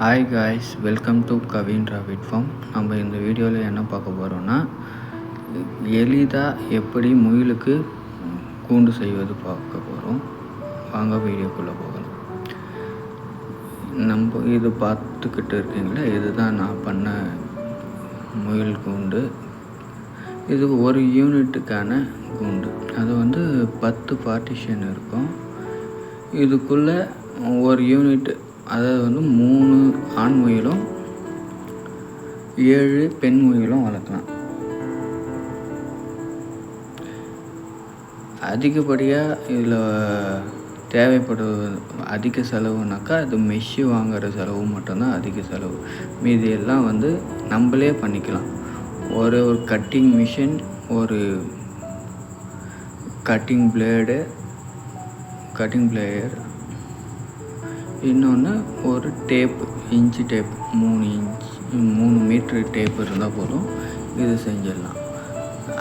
Hi guys welcome to Kavin rabbit farm நம்ம இந்த வீடியோவில் என்ன பார்க்க போகிறோம்னா எளிதாக எப்படி முயலுக்கு கூண்டு செய்வது பார்க்க போகிறோம் வாங்க வீடியோக்குள்ளே போகலாம். நம்ம இது பார்த்துக்கிட்டு இருக்கீங்களா? இதுதான் நான் பண்ண முயல் கூண்டு. இது ஒரு யூனிட்டுக்கான கூண்டு. அது வந்து பத்து பார்ட்டிஷன் இருக்கும். இதுக்குள்ளே ஒரு யூனிட் அதாவது வந்து மூணு ஆண் முயலும் ஏழு பெண் முயலும் வளர்க்கலாம். அதிகப்படியாக இதில் தேவைப்படுவது அதிக செலவுனாக்கா அது மெஷ்ஷு வாங்குகிற செலவு மட்டும்தான் அதிக செலவு. மீதி எல்லாம் வந்து நம்மளே பண்ணிக்கலாம். ஒரு ஒரு கட்டிங் மிஷின் ஒரு கட்டிங் பிளேடு கட்டிங் பிளேயர் இன்னொன்று ஒரு டேப்பு இன்ச்சு டேப் மூணு இன்ச் மூணு மீட்ரு டேப் இருந்தால் போதும். இது செஞ்சிடலாம்.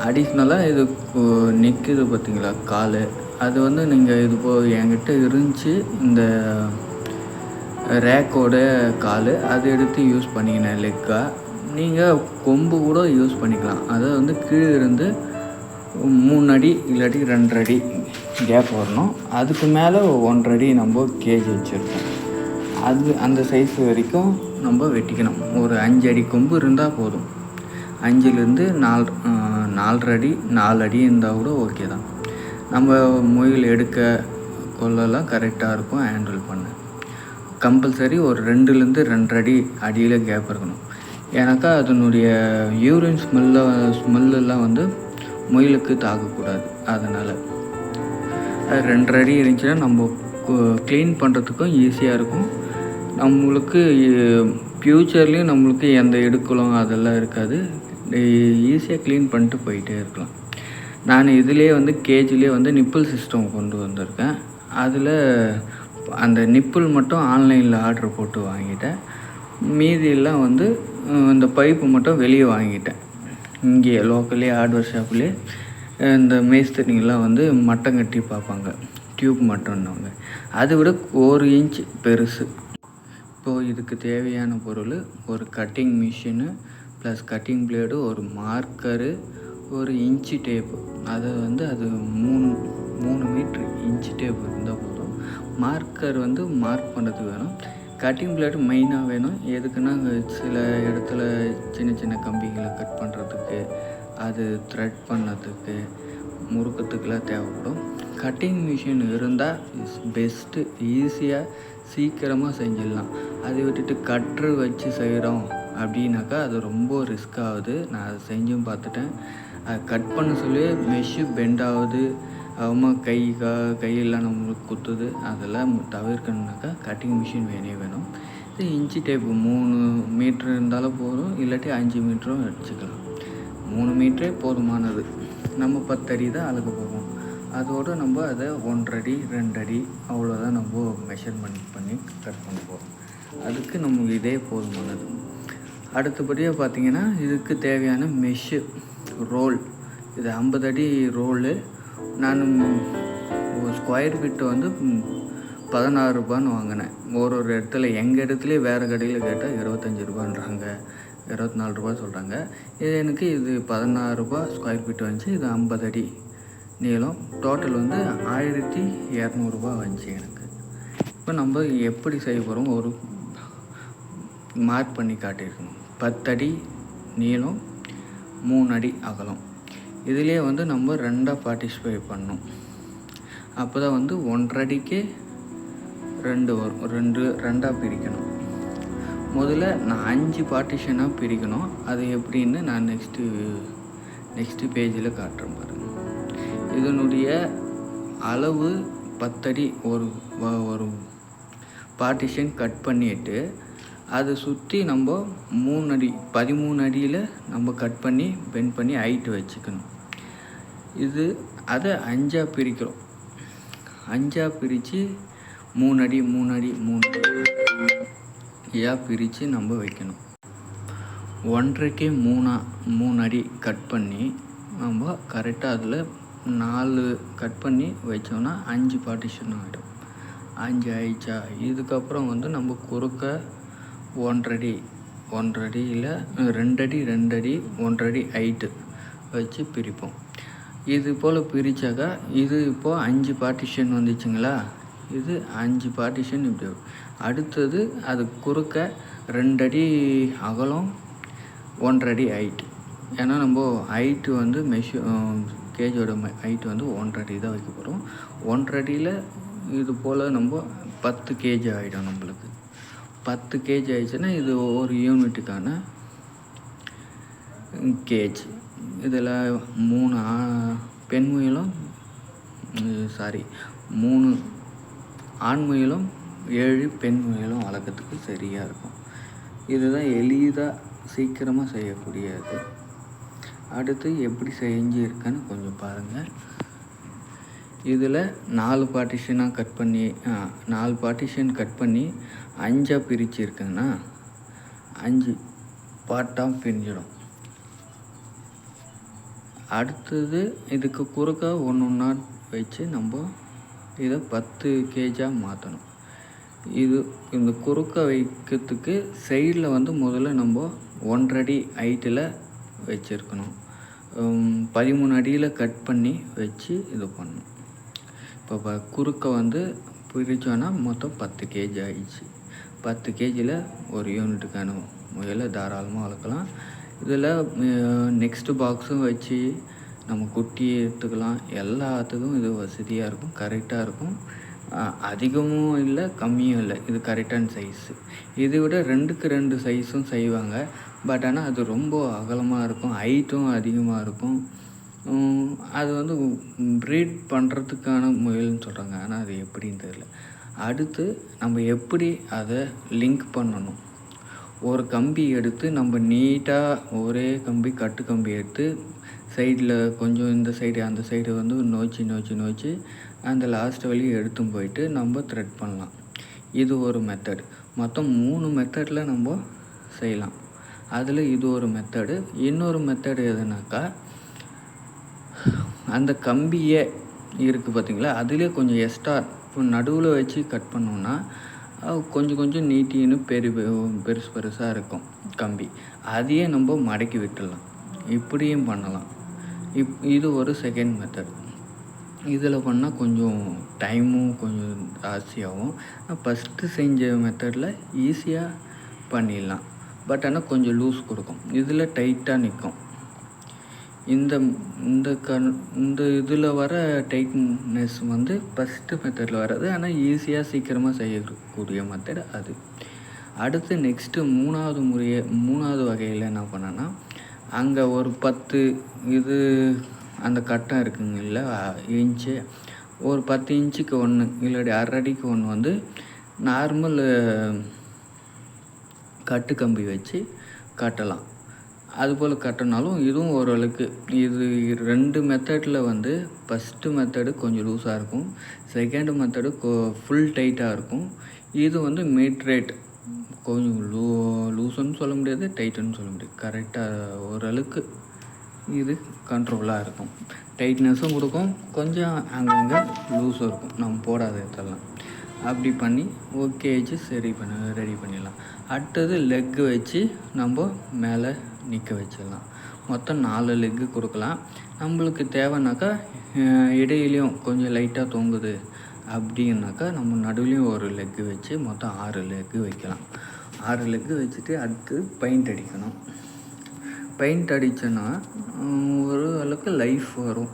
அடிஷ்னலாக இது நிற்குது பார்த்தீங்களா கால். அது வந்து நீங்கள் இது போ என்கிட்ட இருந்துச்சு இந்த ரேக்கோட கால். அதை எடுத்து யூஸ் பண்ணிக்கினேன் லெக்காக நீங்கள் கொம்பு கூட யூஸ் பண்ணிக்கலாம். அதை வந்து கீழே இருந்து மூணு அடி இல்லாட்டி ரெண்டரை அடி கேப் வரணும். அதுக்கு மேலே ஒன்றரை அடி நம்ம கேஜ் வச்சுருக்கோம். அது அந்த சைஸ் வரைக்கும் நம்ம வெட்டிக்கணும். ஒரு அஞ்சு அடி கொம்பு இருந்தால் போதும். அஞ்சுலேருந்து நால் நாலரை அடி நாலு அடி இருந்தால் கூட ஓகே தான். நம்ம முயல் எடுக்க கொள்ளலாம் கரெக்டாக இருக்கும் ஹேண்டில் பண்ண. கம்பல்சரி ஒரு ரெண்டுலேருந்து ரெண்டரை அடி அடியில் கேப் இருக்கணும். ஏன்னாக்கா அதனுடைய யூரின் ஸ்மெல்ல ஸ்மெல்லாம் வந்து முயலுக்கு தாக்கக்கூடாது அதனால் அது ரெண்டரை அடி இருந்துச்சுன்னா நம்ம க்ளீன் பண்ணுறதுக்கும் ஈஸியாக இருக்கும். நம்மளுக்கு ஃப்யூச்சர்லேயும் நம்மளுக்கு எந்த இடுக்கலும் அதெல்லாம் இருக்காது. ஈஸியாக க்ளீன் பண்ணிட்டு போயிட்டே இருக்கலாம். நான் இதிலே வந்து கேஜிலே வந்து நிப்பிள் சிஸ்டம் கொண்டு வந்திருக்கேன். அதில் அந்த நிப்பிள் மட்டும் ஆன்லைனில் ஆர்டர் போட்டு வாங்கிட்டேன். மீதியெல்லாம் வந்து இந்த பைப்பு மட்டும் வெளியே வாங்கிட்டேன். இங்கே லோக்கல்லே ஹார்ட்வேர் ஷாப்லேயே இந்த மேஸ்திரிங்கெலாம் வந்து மட்டம் கட்டி பார்ப்பாங்க. டியூப் மட்டும்னவங்க அதை விட ஒரு இன்ச் பெருசு. இப்போது இதுக்கு தேவையான பொருள் ஒரு cutting machine plus cutting blade ஒரு மார்க்கரு ஒரு இன்ச்சு டேப்பு அதை வந்து அது மூணு மூணு மீட்ரு இன்ச்சு டேப் இருந்தால் போதும். மார்க்கர் வந்து மார்க் பண்ணுறதுக்கு வேணும். கட்டிங் பிளேடு மெயினாக வேணும். எதுக்குன்னா சில இடத்துல சின்ன சின்ன கம்பிகளை கட் பண்ணுறதுக்கு அது த்ரெட் பண்ணதுக்கு முறுக்கத்துக்கெலாம் தேவைப்படும். கட்டிங் மிஷின் இருந்தால் இஸ் பெஸ்ட்டு ஈஸியாக சீக்கிரமாக செஞ்சிடலாம். அதை விட்டுட்டு கட்ரு வச்சு செய்கிறோம் அப்படின்னாக்கா அது ரொம்ப ரிஸ்க் ஆகுது. நான் அதை செஞ்சும் பார்த்துட்டேன். அது கட் பண்ண சொல்லி மெஷ்ஷு பெண்ட் ஆகுது. அவமா கை கா கையெல்லாம் நம்மளுக்கு குத்துது. அதெல்லாம் தவிர்க்கணுனாக்கா கட்டிங் மிஷின் வேணே வேணும். இது இன்ச்சு டேப்பு மூணு மீட்ரு இருந்தாலும் போதும். இல்லாட்டி அஞ்சு மீட்டரும் வச்சுக்கலாம். மூணு மீட்டரே போதுமானது. நம்ம பத்தடி தான் அழகு போவோம் அதோடு நம்ம அதை ஒன்றடி ரெண்டடி அவ்வளோதான் நம்ம மெஷர்மெண்ட் பண்ணி கட் பண்ண போகிறோம் அதுக்கு நம்ம இதே போதுமானது அடுத்தபடியாக பார்த்திங்கன்னா இதுக்கு தேவையான மெஷ்ஷு ரோல் இது ஐம்பது அடி ரோலு நான் ஸ்கொயர் ஃபீட்டு வந்து பதினாறு ரூபான்னு வாங்கினேன். ஒரு ஒரு இடத்துல எங்கள் இடத்துலையே வேறு கடையில் கேட்டால் இருபத்தஞ்சி ரூபான்றாங்க. இருபத்தி நாலு ரூபா சொல்கிறாங்க இது எனக்கு இது பதினாறு ரூபா ஸ்கொயர் ஃபீட் வந்துச்சு. இது ஐம்பது அடி நீளம். டோட்டல் வந்து ஆயிரத்தி இரநூறுபா வந்துச்சு எனக்கு. இப்போ நம்ம எப்படி செய்ய போகிறோம் ஒரு மார்க் பண்ணி காட்டியிருக்கணும் பத்தடி நீளம் மூணு அடி அகலம். இதுலேயே வந்து நம்ம ரெண்டாக பார்ட்டிசிபேட் பண்ணோம். அப்போ தான் வந்து ஒன்றடிக்கு ரெண்டு வரும். ரெண்டு ரெண்டாக பிரிக்கணும். முதல்ல நான் அஞ்சு பார்ட்டிஷனாக பிரிக்கணும். அது எப்படின்னு நான் நெக்ஸ்ட்டு நெக்ஸ்ட்டு பேஜில் காட்டுறேன் பாருங்கள் இதனுடைய அளவு பத்தடி ஒரு ஒரு பார்ட்டிஷன் கட் பண்ணிட்டு அதை சுற்றி நம்ம மூணு அடி பதிமூணு அடியில் நம்ம கட் பண்ணி பெண்ட் பண்ணி ஹைட்டு வச்சுக்கணும். இது அதை அஞ்சாக பிரிக்கிறோம். அஞ்சாக பிரித்து மூணு அடி மூணு அடி மூணு அடியாக பிரித்து நம்ம வைக்கணும். ஒன்றரைக்கே மூணாக மூணு அடி கட் பண்ணி நம்ம கரெக்டாக அதில் நாலு கட் பண்ணி வச்சோன்னா அஞ்சு பார்ட்டிஷன் ஆகிடும் அஞ்சு ஆயிடுச்சா? இதுக்கப்புறம் வந்து நம்ம குறுக்க ஒன்றடி ஒன்றடியில் ரெண்டடி ரெண்டடி ஒன்றடி ஹைட்டு வச்சு பிரிப்போம். இது போல் பிரித்தாக்கா இது இப்போது அஞ்சு பார்ட்டிஷன் வந்துச்சுங்களா? இது அஞ்சு பார்ட்டிஷன் இப்படி அடுத்தது அது குறுக்க ரெண்டடி அகலம் ஒன்றடி ஹைட்டு ஏன்னா நம்ம ஹைட்டு வந்து மெஷு கேஜோட ஹைட்டு வந்து ஒன்றரை அடி தான் வைக்க போகிறோம் அடியில் இது போல் நம்ம பத்து கேஜி ஆகிடும் நம்மளுக்கு. பத்து கேஜி ஆயிடுச்சுன்னா இது ஒரு யூனிட்டுக்கான கேஜ் இதில் மூணு பெண் முயலும் சாரி மூணு ஆண் முயலும் ஏழு பெண் முயலும் வளர்க்குறதுக்கு சரியாக இருக்கும். இதுதான் எளிதாக சீக்கிரமாக செய்யக்கூடியது. அடுத்து எப்படி செஞ்சுருக்கேன்னு கொஞ்சம் பாருங்கள் இதில் நாலு பார்ட்டிஷனாக கட் பண்ணி நாலு பார்ட்டிஷன் கட் பண்ணி அஞ்சாக பிரிச்சுருக்கேங்கன்னா அஞ்சு பார்ட்டாக பிரிஞ்சிடும். அடுத்தது இதுக்கு குறுக்க ஒன்று ஒன்றா வச்சு நம்ம இதை பத்து கேஜாக மாற்றணும் இது இந்த குறுக்க வைக்கிறதுக்கு சைடில் வந்து முதல்ல நம்ம ஒன்றடி ஹைட்டில் வச்சுருக்கணும். பதிமூணு அடியில் கட் பண்ணி வச்சு இது பண்ணணும். இப்போ குறுக்க வந்து பிரித்தோன்னா மொத்தம் பத்து கேஜி ஆயிடுச்சு. பத்து கேஜியில் ஒரு யூனிட்டுக்கான முயலை தாராளமாக வளர்க்கலாம் இதில் நெக்ஸ்ட்டு பாக்ஸும் வச்சு நம்ம குட்டி எடுத்துக்கலாம். எல்லாத்துக்கும் இது வசதியாக இருக்கும் கரெக்டாக இருக்கும். அதிகமும் இல்லை கம்மியும் இல்லை. இது கரெக்டான சைஸு இதை விட ரெண்டுக்கு ரெண்டு சைஸும் செய்வாங்க. பட் ஆனால் அது ரொம்ப அகலமாக இருக்கும் ஹைட்டும் அதிகமாக இருக்கும். அது வந்து ப்ரீட் பண்ணுறதுக்கான முயல்னு சொல்கிறாங்க ஆனால் அது எப்படின்னு தெரியல. அடுத்து நம்ம எப்படி அதை லிங்க் பண்ணணும்? ஒரு கம்பி எடுத்து நம்ம நீட்டாக ஒரே கம்பி கட்டு கம்பி எடுத்து சைடில் கொஞ்சம் இந்த சைடு அந்த சைடு வந்து நோச்சி நோச்சி நோச்சி அந்த லாஸ்ட் வழியும் எடுத்தும் போயிட்டு நம்ம த்ரெட் பண்ணலாம். இது ஒரு மெத்தட் மொத்தம் மூணு மெத்தடில் நம்ம செய்யலாம். அதில் இது ஒரு மெத்தடு இன்னொரு மெத்தடு எதுனாக்கா அந்த கம்பியே இருக்குது பார்த்திங்களா அதிலே கொஞ்சம் எக்ஸ்ட்ரா இப்போ நடுவில் வச்சு கட் பண்ணோன்னா கொஞ்சம் கொஞ்சம் நீட்டின்னு பெரு பெருசு பெருசாக இருக்கும் கம்பி. அதையே நம்ம மடக்கி விட்டுடலாம். இப்படியும் பண்ணலாம். இப் இது ஒரு செகண்ட் மெத்தட் இதில் பண்ணால் கொஞ்சம் டைமும் கொஞ்சம் ஜாஸ்தியாகும். ஃபஸ்ட்டு செஞ்ச மெத்தடில் ஈஸியாக பண்ணிடலாம். பட் ஆனால் கொஞ்சம் லூஸ் கொடுக்கும். இதில் டைட்டாக நிற்கும். இந்த இந்த கண் இந்த இதில் வர டைட்னஸ் வந்து ஃபஸ்ட்டு மெத்தடில் வராது ஆனால் ஈஸியாக சீக்கிரமாக செய்யக்கூடிய மெத்தட் அது. அடுத்து நெக்ஸ்ட்டு மூணாவது முறையை மூணாவது வகையில் என்ன பண்ணேன்னா அங்கே ஒரு பத்து இது அந்த கட்டம் இருக்குங்கல்ல இன்ச்சு. ஒரு பத்து இன்ச்சுக்கு ஒன்று இல்லாடி அரை அடிக்கு ஒன்று வந்து நார்மல் கட்டு கம்பி வச்சு கட்டலாம். அதுபோல் கட்டினாலும் இதுவும் ஓரளவுக்கு இது ரெண்டு மெத்தடில் வந்து ஃபஸ்ட்டு மெத்தடு கொஞ்சம் லூஸாக இருக்கும். செகண்டு மெத்தடு ஃபுல் டைட்டாக இருக்கும். இது வந்து மீட் ரேட் கொஞ்சம் லூ லூஸுன்னு சொல்ல முடியாது டைட்டுன்னு சொல்ல முடியாது. கரெக்டாக ஓரளவுக்கு இது கண்ட்ரோலாக இருக்கும். டைட்னஸும் கொடுக்கும். கொஞ்சம் அங்கங்கே லூஸும் இருக்கும். நம்ம போடாத இதெல்லாம். அப்படி பண்ணி ஓகே வச்சு சரி பண்ண ரெடி பண்ணிடலாம். அடுத்தது லெக்கு வச்சு நம்ம மேலே நிற்க வச்சிடலாம். மொத்தம் நாலு லெக்கு கொடுக்கலாம். நம்மளுக்கு தேவைனாக்கா இடையிலையும் கொஞ்சம் லைட்டாக தொங்குது அப்படின்னாக்கா நம்ம நடுவிலையும் ஒரு லெக்கு வச்சு மொத்தம் ஆறு லெக்கு வைக்கலாம். ஆறு லெக்கு வச்சுட்டு அடுத்து பெயிண்ட் அடிக்கணும். பெயிண்ட் அடித்தோன்னா ஒரு அளவுக்கு லைஃப் வரும்.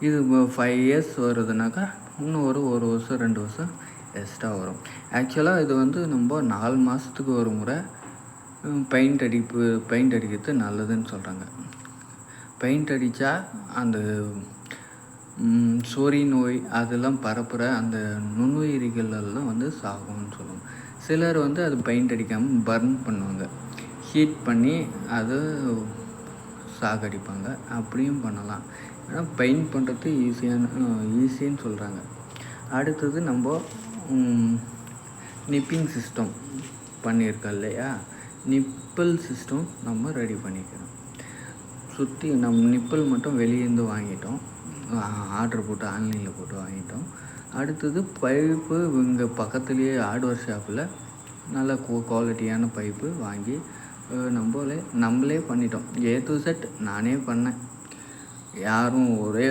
இது ஃபைவ் இயர்ஸ் வருதுனாக்கா இன்னும் ஒரு ஒரு வருஷம் ரெண்டு வருஷம் எக்ஸ்ட்ரா வரும். ஆக்சுவலாக இது வந்து நம்ம நாலு மாதத்துக்கு ஒரு முறை பெயிண்ட் அடிப்பு பெயிண்ட் அடிக்கிறது நல்லதுன்னு சொல்கிறாங்க பெயிண்ட் அடித்தா அந்த சொறி நோய் அதெல்லாம் பரப்புகிற அந்த நுண்ணுயிரிகள் எல்லாம் வந்து சாகும்னு சொல்லுவோம் சிலர் வந்து அது பெயிண்ட் அடிக்காமல் பர்ன் பண்ணுவாங்க. ஹீட் பண்ணி அதை சாகடிப்பாங்க. அப்படியும் பண்ணலாம். ஏன்னா பெயிண்ட் பண்ணுறது ஈஸியான ஈஸின்னு சொல்கிறாங்க அடுத்தது நம்ம நிப்பிங் சிஸ்டம் பண்ணியிருக்கோம் இல்லையா? நிப்பிள் சிஸ்டம் நம்ம ரெடி பண்ணிக்கிறோம். சுற்றி நம்ம நிப்பிள் மட்டும் வெளியேருந்து வாங்கிட்டோம். ஆர்டர் போட்டு ஆன்லைனில் போட்டு வாங்கிட்டோம். அடுத்தது பைப்பு இங்கே பக்கத்துலேயே ஹார்ட்வேர் ஷாப்பில் நல்ல குவாலிட்டியான பைப்பு வாங்கி நம்மளே நம்மளே பண்ணிட்டோம். ஏ டு செட் நானே பண்ணேன். யாரும் ஒரே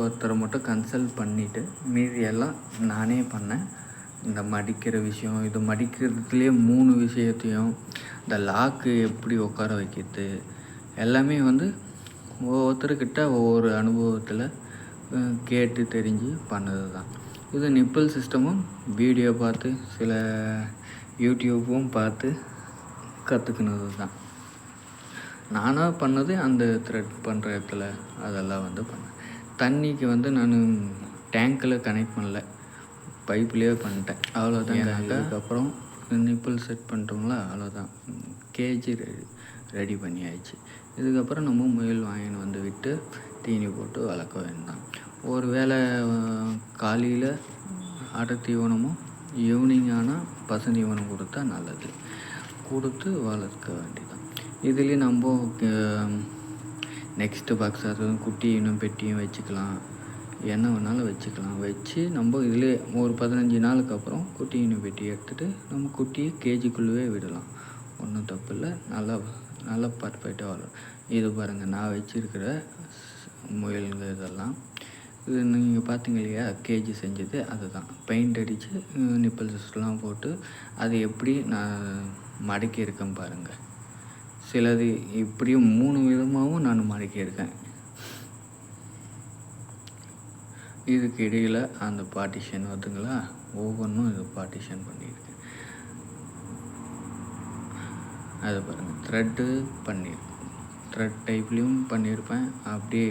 ஒருத்தரை மட்டும் கன்சல்ட் பண்ணிவிட்டு மீதி எல்லாம் நானே பண்ணேன். இந்த மடிக்கிற விஷயம் இது மடிக்கிறதுலேயே மூணு விஷயத்தையும் இந்த லாக்கு எப்படி உட்கார வைக்கிறது எல்லாமே வந்து ஒவ்வொருத்தர்கிட்ட ஒவ்வொரு அனுபவத்தில் கேட்டு தெரிஞ்சு பண்ணது தான் இது நிப்பிள் சிஸ்டமும் வீடியோ பார்த்து சில யூடியூப்பும் பார்த்து கற்றுக்கினது தான் நானாக பண்ணது அந்த த்ரெட் பண்ணுற இடத்துல அதெல்லாம் வந்து பண்ணேன். தண்ணிக்கு வந்து நான் டேங்க்கில் கனெக்ட் பண்ணல. பைப்லேயே பண்ணிட்டேன். அவ்வளோதான் அதுக்கப்புறம் நிப்பிள் செட் பண்ணிட்டோங்களா அவ்வளோதான் கேஜி ரெடி ரெடி பண்ணியாச்சு. இதுக்கப்புறம் நம்ம முயல் வாங்கின்னு வந்து விட்டு தீனி போட்டு வளர்க்க வேண்டாம் ஒரு வேளை காலையில் அடை தீவனமும் ஈவினிங் ஆனால் பசு தீவனம் கொடுத்தா நல்லது. கொடுத்து வளர்க்க வேண்டியதான் இதுலேயும் நம்ம நெக்ஸ்ட்டு பாக்ஸ் அது குட்டி இன்னும் பெட்டியும் வச்சுக்கலாம். என்ன வேணாலும் வச்சுக்கலாம். வச்சு நம்ம இதிலே ஒரு பதினஞ்சு நாளுக்கு அப்புறம் குட்டியினை வெட்டி எடுத்துகிட்டு நம்ம குட்டியை கேஜிக்குள்ளவே விடலாம். ஒன்றும் தப்பு இல்லை நல்லா நல்லா பர்ஃபெக்டாக வரும் இது பாருங்கள் நான் வச்சுருக்கிற முயல்கள் இதெல்லாம். இது நீங்கள் பார்த்தீங்க இல்லையா? கேஜி செஞ்சது அதுதான். பெயிண்ட் அடித்து நிப்பிள்ஸ்லாம் போட்டு அது எப்படி நான் மடக்கி இருக்கேன் பாருங்கள் சிலது இப்படியும் மூணு விதமாகவும் நான் மடக்கியிருக்கேன். இதுக்கு இடையில் அந்த பார்ட்டிஷன் வருதுங்களா ஒவ்வொன்றும் இது பார்ட்டிஷன் பண்ணியிருக்கேன் அது பாருங்கள் த்ரெட்டு பண்ணியிருக்கேன் த்ரெட் டைப்லேயும் பண்ணியிருப்பேன் அப்படியே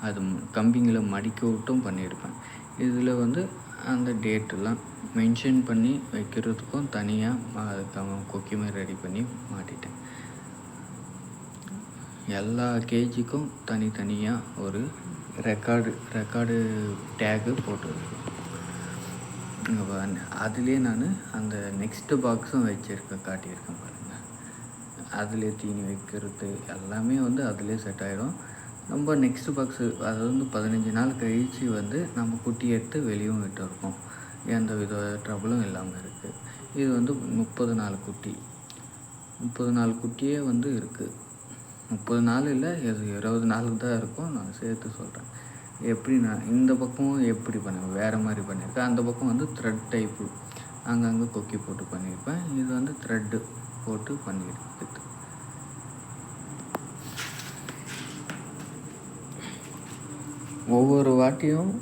அது கம்பிங்களை மடிக்க விட்டும் பண்ணியிருப்பேன் இதில் வந்து அந்த டேட்டெல்லாம் மென்ஷன் பண்ணி வைக்கிறதுக்கும் தனியாக அதுக்கு கொக்கி மாதிரி ரெடி பண்ணி மாட்டிட்டேன். எல்லா கேஜிக்கும் தனித்தனியாக ஒரு ரெக்கார்டு ரெக்கார்டு டேகு போட்டுருக்கோம். அதுலேயே நான் அந்த நெக்ஸ்ட்டு பாக்ஸும் வச்சுருக்கேன் காட்டியிருக்கேன் பாருங்கள் அதிலே தீனி வைக்கிறது எல்லாமே வந்து அதிலே செட் ஆகிடும் நம்ம நெக்ஸ்ட்டு பாக்ஸு அது வந்து பதினஞ்சு நாள் கழித்து வந்து நம்ம குட்டி எடுத்து வெளியும் விட்டுருக்கோம் எந்த வித ட்ரபுளும் இல்லாமல் இருக்குது இது வந்து முப்பது நாள் குட்டி. முப்பது நாள் குட்டியே வந்து இருக்குது முப்பது நாள் இல்லை இது இருபது நாளுக்கு தான் இருக்கும். நான் சேர்த்து சொல்கிறேன் எப்படி நான் இந்த பக்கம் எப்படி பண்ணுவேன் வேறு மாதிரி பண்ணியிருக்கேன். அந்த பக்கம் வந்து த்ரெட் டைப்பு அங்கங்கே கொக்கி போட்டு பண்ணியிருப்பேன். இது வந்து த்ரெட்டு போட்டு பண்ணியிருக்குது ஒவ்வொரு வாட்டியும்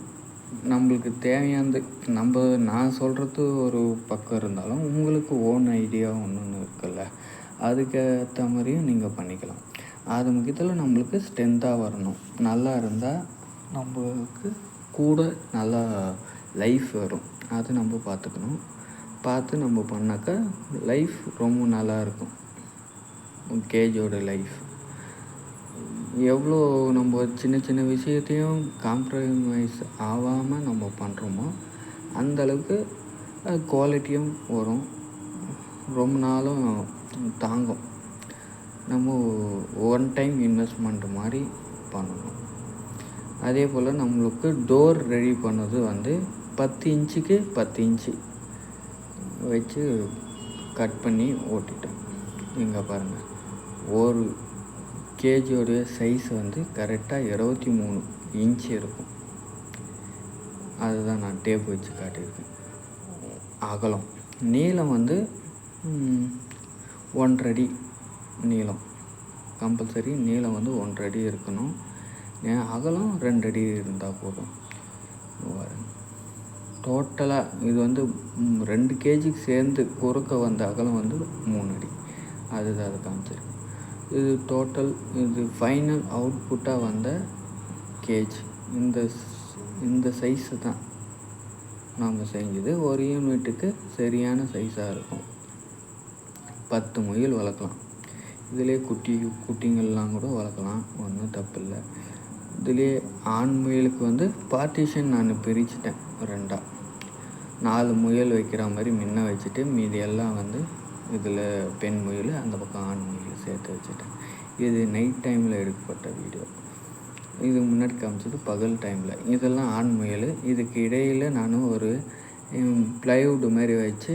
நம்மளுக்கு தேவையானது நம்ம நான் சொல்கிறது ஒரு பக்கம் இருந்தாலும் உங்களுக்கு ஓன் ஐடியா ஒன்று ஒன்று இருக்குல்ல. அதுக்கேற்ற மாதிரியும் நீங்கள் பண்ணிக்கலாம். அது முக்கியத்தில் நம்மளுக்கு ஸ்ட்ரென்த்தாக வரணும். நல்லா இருந்தால் நம்மளுக்கு கூட நல்லா லைஃப் வரும். அது நம்ம பார்த்துக்கணும். பார்த்து நம்ம பண்ணாக்கா லைஃப் ரொம்ப நல்லா இருக்கும். கேஜோட லைஃப் எவ்வளோ நம்ம சின்ன சின்ன விஷயத்தையும் காம்ப்ரமைஸ் ஆகாமல் நம்ம பண்ணுறோமோ அந்தளவுக்கு குவாலிட்டியும் வரும். ரொம்ப நாளும் தாங்கும். நம்ம ஒன் டைம் இன்வெஸ்ட்மெண்ட் மாதிரி பண்ணணும். அதே போல் நம்மளுக்கு டோர் ரெடி பண்ணது வந்து பத்து இன்ச்சுக்கு பத்து இன்ச்சு வச்சு கட் பண்ணி ஓட்டிட்டேன். இங்கே பாருங்கள் ஒரு கேஜியோடைய சைஸ் வந்து கரெக்டாக இருபத்தி மூணு இன்ச்சு இருக்கும். அதுதான் நான் டேப் வச்சு காட்டியிருக்கேன். அகலம். நீளம் வந்து ஒன்றடி. நீளம். கம்பல்சரி நீளம் வந்து ஒன்றடி இருக்கணும். அகலம் ரெண்டு அடி இருந்தால் போதும். டோட்டலாக இது வந்து ரெண்டு கேஜிக்கு சேர்ந்து குறுக்க வந்த அகலம் வந்து மூணு அடி. அதுதான் அது காமிச்சிருக்கு. இது டோட்டல் இது ஃபைனல் அவுட்புட்டாக வந்த கேஜ் இந்த இந்த சைஸு தான் நாம் செஞ்சது. ஒரு யூனிட்டுக்கு சரியான சைஸாக இருக்கும். பத்து முயல் வளர்க்கலாம். இதிலே குட்டி குட்டிங்கள்லாம் கூட வளர்க்கலாம். ஒன்றும் தப்பு இல்லை இதிலே ஆண் முயலுக்கு வந்து பார்ட்டிஷன் நான் பிரிச்சுட்டேன் ரெண்டாக நாலு முயல் வைக்கிற மாதிரி முன்ன வச்சுட்டு மீதி எல்லாம் வந்து இதில் பெண் முயல் அந்த பக்கம் ஆண் முயல் சேர்த்து வச்சுட்டேன். இது நைட் டைமில் எடுக்கப்பட்ட வீடியோ இது முன்னாடி காமிச்சது பகல் டைமில் இதெல்லாம் ஆண் முயல். இதுக்கு இடையில் நான் ஒரு ப்ளைவுட் மாதிரி வச்சு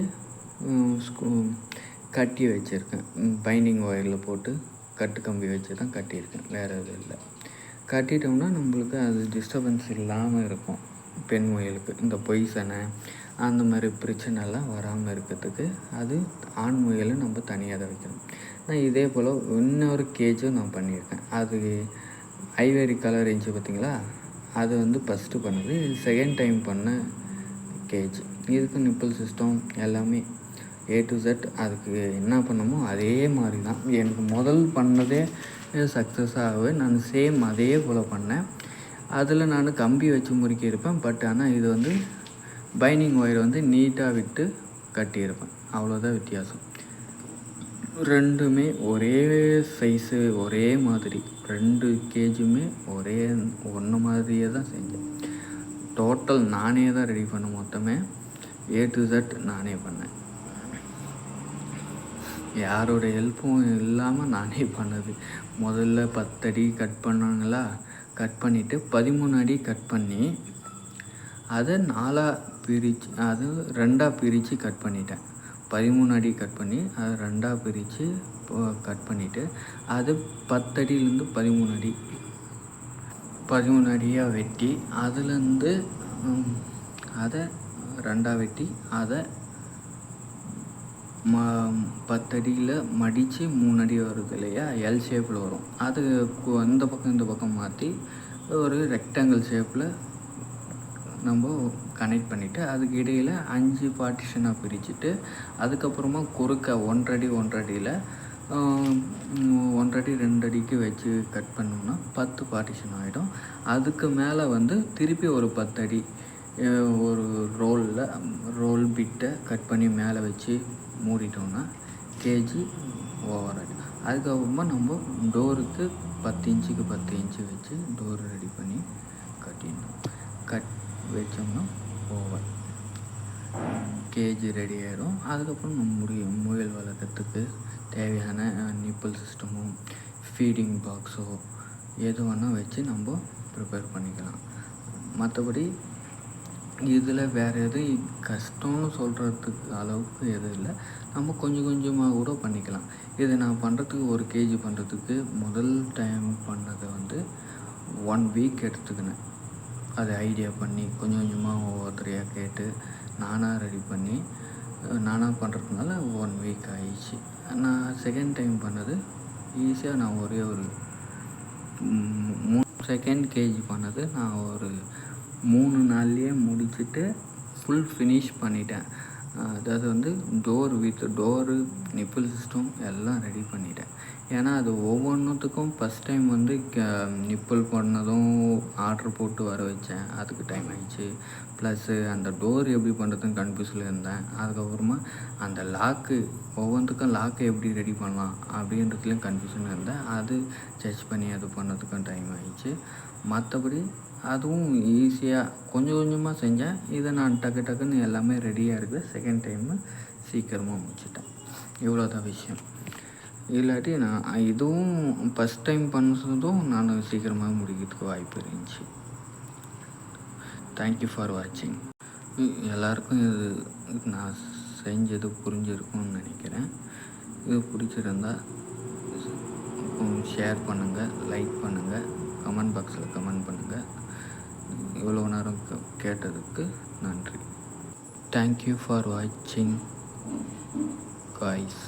கட்டி வச்சுருக்கேன். பைண்டிங் ஒயரில் போட்டு கட்டு கம்பி வச்சு தான் கட்டியிருக்கேன். வேறு எதுவும் இல்லை. கட்டிட்டோம்னா நம்மளுக்கு அது டிஸ்டர்பன்ஸ் இல்லாமல் இருக்கும். பெண் முயலுக்கு. இந்த பொய்சனை அந்த மாதிரி பிரச்சனைலாம் வராமல் இருக்கிறதுக்கு அது ஆண் முயலை நம்ம தனியாக தான் வைக்கணும். நான் இதே போல் இன்னொரு கேஜும் நான் பண்ணியிருக்கேன். அது ஐவேரி கலர் இருந்துச்சு பார்த்தீங்களா? அது வந்து ஃபஸ்ட்டு பண்ணது செகண்ட் டைம் பண்ண கேஜ் இதுக்கு நிப்பிள் சிஸ்டம் எல்லாமே ஏ டு செட் அதுக்கு என்ன பண்ணமோ அதே மாதிரி தான் எனக்கு முதல் பண்ணதே சக்ஸஸ் ஆகவே நான் சேம் அதே போல் பண்ணேன். அதில் நான் கம்பி வச்சு முறுக்கியிருப்பேன் பட் ஆனால் இது வந்து பைனிங் ஒயர் வந்து நீட்டாக விட்டு கட்டியிருப்பேன் அவ்வளோதான் வித்தியாசம். ரெண்டுமே ஒரே சைஸு ஒரே மாதிரி. ரெண்டு கேஜுமே ஒரே ஒன்று மாதிரியே தான் செஞ்சேன். டோட்டல் நானே தான் ரெடி பண்ண மொத்தமே ஏ டு ஜட் நானே பண்ணேன். யாரோட ஹெல்ப்பும் இல்லாமல் நானே பண்ணது. முதல்ல பத்தடி கட் பண்ணாங்களா? கட் பண்ணிவிட்டு பதிமூணு அடி கட் பண்ணி அதை நாலாக பிரித்து அது ரெண்டாக பிரித்து கட் பண்ணிட்டேன். பதிமூணு அடி கட் பண்ணி அதை ரெண்டாக பிரித்து கட் பண்ணிவிட்டு அது பத்தடியிலேருந்து பதிமூணு அடி. பதிமூணு அடியாக வெட்டி அதுலேருந்து அதை ரெண்டாக வெட்டி அதை ம பத்தடியில் மடித்து மூணு அடி வருது இல்லையா எல் ஷேப்பில் வரும். அது இந்த பக்கம் இந்த பக்கம் மாற்றி ஒரு ரெக்டாங்கிள் ஷேப்பில் நம்ம கனெக்ட் பண்ணிவிட்டு அதுக்கு இடையில் அஞ்சு பார்ட்டிஷனாக பிரிச்சுட்டு அதுக்கப்புறமா குறுக்க ஒன்றடி ஒன்றடியில் ஒன்றடி ரெண்டடிக்கு வச்சு கட் பண்ணோம்னா பத்து பார்ட்டிஷன் ஆகிடும் அதுக்கு மேலே வந்து திருப்பி ஒரு பத்தடி ஒரு ரோலில் ரோல் பிட்டை கட் பண்ணி மேலே வச்சு மூடிட்டோம்னா கேஜி ஓவர் ஆகிடும் அதுக்கப்புறமா நம்ம டோருக்கு பத்து இன்ச்சுக்கு பத்து இன்ச்சு வச்சு டோர் ரெடி பண்ணி கட்டிடணும். கட் வச்சோம்னா ஓவர் கேஜி ரெடி ஆகிடும் அதுக்கப்புறம் நம்ம முடியும் முயல் வளர்க்குறதுக்கு தேவையான நிப்பிள் சிஸ்டமும் ஃபீடிங் பாக்ஸோ எது வேணால் வச்சு நம்ம ப்ரிப்பேர் பண்ணிக்கலாம். மற்றபடி இதில் வேறு எதுவும் கஷ்டம்னு சொல்கிறதுக்கு அளவுக்கு எதுவும் இல்லை. நம்ம கொஞ்சம் கொஞ்சமாக கூட பண்ணிக்கலாம். இது நான் பண்ணுறதுக்கு ஒரு கேஜி பண்ணுறதுக்கு முதல் டைம் பண்ணதை வந்து ஒன் வீக் எடுத்துக்கினேன். அதை ஐடியா பண்ணி கொஞ்சம் கொஞ்சமாக ஒவ்வொருத்தரையாக கேட்டு நானாக ரெடி பண்ணி நானாக பண்ணுறதுனால ஒன் வீக் ஆயிடுச்சு. நான் செகண்ட் டைம் பண்ணது ஈஸியாக நான் ஒரே ஒரு மூ செகண்ட் கேஜி பண்ணது நான் ஒரு மூணு நாள்லேயே முடிச்சுட்டு ஃபுல் ஃபினிஷ் பண்ணிட்டேன். அதாவது வந்து door with door nipple system எல்லாம் ரெடி பண்ணிட்டேன். ஏன்னா அது ஒவ்வொன்றுத்துக்கும் ஃபஸ்ட் டைம் வந்து க நிப்பிள் பண்ணதும் ஆர்டர் போட்டு வர வச்சேன். அதுக்கு டைம் ஆயிடுச்சு. ப்ளஸ்ஸு அந்த டோர் எப்படி பண்ணுறதுன்னு கன்ஃபியூஸில் இருந்தேன். அதுக்கப்புறமா அந்த லாக்கு ஒவ்வொன்றுக்கும் லாக்கு எப்படி ரெடி பண்ணலாம் அப்படின்றதுலேயும் கன்ஃபியூஷன் இருந்தேன். அது சர்ச் பண்ணி அது பண்ணதுக்கும் டைம் ஆயிடுச்சு. மற்றபடி அதுவும் ஈஸியாக கொஞ்சம் கொஞ்சமாக செஞ்சேன் இதை நான் டக்கு டக்குன்னு எல்லாமே ரெடியாக இருக்குது. செகண்ட் டைமு சீக்கிரமாக முடிச்சிட்டேன். இவ்வளோ தான் விஷயம். இல்லாட்டி நான் இதுவும் ஃபஸ்ட் டைம் பண்ணதும் நான் சீக்கிரமாக முடிக்கிறதுக்கு வாய்ப்பு இருந்துச்சு. தேங்க்யூ ஃபார் வாட்சிங் எல்லாருக்கும் இது நான் செஞ்சது புரிஞ்சிருக்கும்னு நினைக்கிறேன். இது பிடிச்சிருந்தா ஷேர் பண்ணுங்கள் லைக் பண்ணுங்கள் கமெண்ட் பாக்ஸில் கமெண்ட் பண்ணுங்கள் இவ்வளோ நேரம் கேட்டதுக்கு நன்றி. தேங்க்யூ ஃபார் வாட்சிங் காய்ஸ்